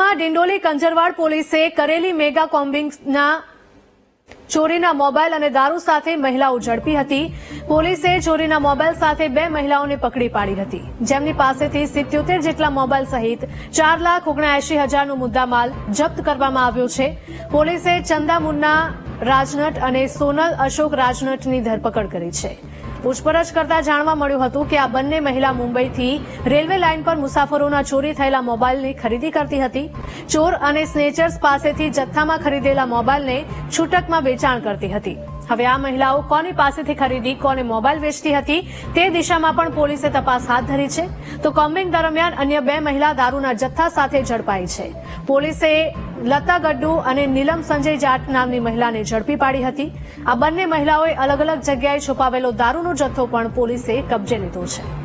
સુરતમાં ડિંડોલી કંજરવાડ પોલીસે કરેલી મેગા કોમ્બિંગના ચોરીના મોબાઈલ અને દારૂ સાથે મહિલાઓ ઝડપી હતી. પોલીસે ચોરીના મોબાઈલ સાથે બે મહિલાઓને પકડી પાડી હતી. જેમની પાસેથી સિત્યોતેર જેટલા મોબાઈલ સહિત ચાર લાખ ઓગણએંશી હજારનો મુદ્દામાલ જપ્ત કરવામાં આવ્યો છે. પોલીસે ચંદા મુન્ના રાજનટ અને સોનલ અશોક રાજનટની ધરપકડ કરી છે. પૂછપરછ કરતા જાણવા મળ્યું હતું કે આ બંને મહિલા મુંબઈથી રેલવે લાઇન પર મુસાફરોના ચોરી થયેલા મોબાઈલની ખરીદી કરતી હતી. ચોર અને સ્નેચર્સ પાસેથી જથ્થામાં ખરીદેલા મોબાઈલને છૂટકમાં વેચાણ કરતી હતી. હવે આ મહિલાઓ કોની પાસેથી ખરીદી, કોને મોબાઈલ વેચતી હતી તે દિશામાં પણ પોલીસે તપાસ હાથ ધરી છે. તો કોમ્બિંગ દરમિયાન અન્ય બે મહિલા દારૂના જથ્થા સાથે ઝડપાઈ છે. પોલીસે લતા ગડ્ડુ અને નીલમ સંજય જાટ નામની મહિલાને ઝડપી પાડી હતી. આ બંને મહિલાઓએ અલગ અલગ જગ્યાએ છુપાવેલો દારૂનો જથ્થો પણ પોલીસે કબજે લીધો છે.